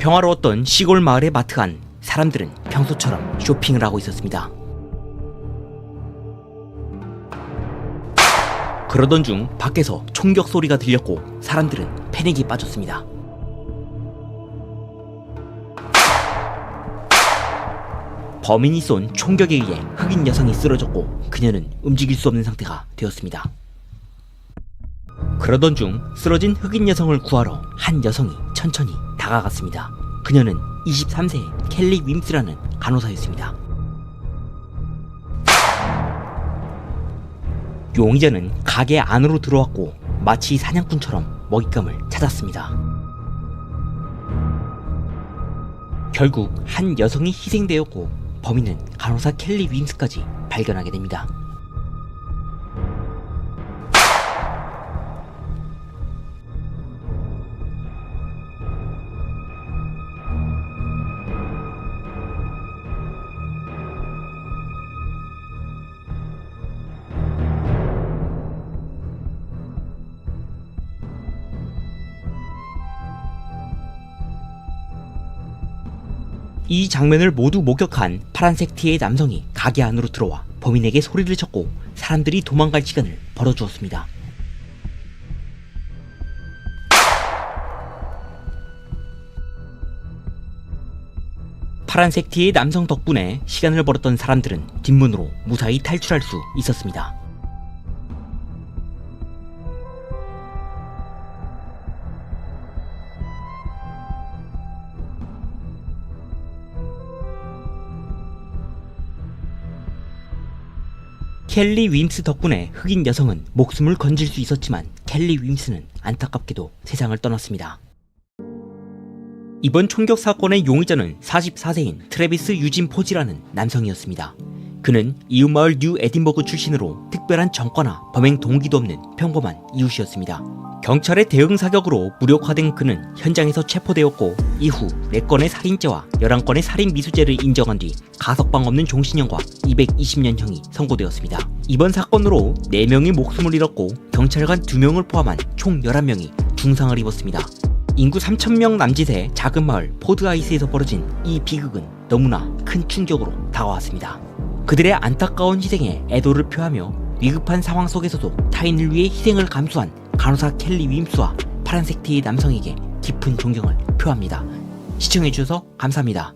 평화로웠던 시골 마을의 마트 안 사람들은 평소처럼 쇼핑을 하고 있었습니다. 그러던 중 밖에서 총격 소리가 들렸고 사람들은 패닉에 빠졌습니다. 범인이 쏜 총격에 의해 흑인 여성이 쓰러졌고 그녀는 움직일 수 없는 상태가 되었습니다. 그러던 중 쓰러진 흑인 여성을 구하러 한 여성이 천천히 다가갔습니다. 그녀는 23세의 켈리 윈스라는 간호사였습니다. 용의자는 가게 안으로 들어왔고 마치 사냥꾼처럼 먹잇감을 찾았습니다. 결국 한 여성이 희생되었고 범인은 간호사 켈리 윈스까지 발견하게 됩니다. 이 장면을 모두 목격한 파란색 티의 남성이 가게 안으로 들어와 범인에게 소리를 쳤고 사람들이 도망갈 시간을 벌어주었습니다. 파란색 티의 남성 덕분에 시간을 벌었던 사람들은 뒷문으로 무사히 탈출할 수 있었습니다. 켈리 윈스 덕분에 흑인 여성은 목숨을 건질 수 있었지만 켈리 윈스는 안타깝게도 세상을 떠났습니다. 이번 총격 사건의 용의자는 44세인 트래비스 유진 포지라는 남성이었습니다. 그는 이웃마을 뉴 에딘버그 출신으로 특별한 정과나 범행 동기도 없는 평범한 이웃이었습니다. 경찰의 대응 사격으로 무력화된 그는 현장에서 체포되었고 이후 4건의 살인죄와 11건의 살인 미수죄를 인정한 뒤 가석방 없는 종신형과 220년형이 선고되었습니다. 이번 사건으로 4명이 목숨을 잃었고 경찰관 2명을 포함한 총 11명이 중상을 입었습니다. 인구 3,000명 남짓의 작은 마을 포드아이스에서 벌어진 이 비극은 너무나 큰 충격으로 다가왔습니다. 그들의 안타까운 희생에 애도를 표하며 위급한 상황 속에서도 타인을 위해 희생을 감수한 간호사 켈리 윈스와 파란색 티의 남성에게 깊은 존경을 표합니다. 시청해주셔서 감사합니다.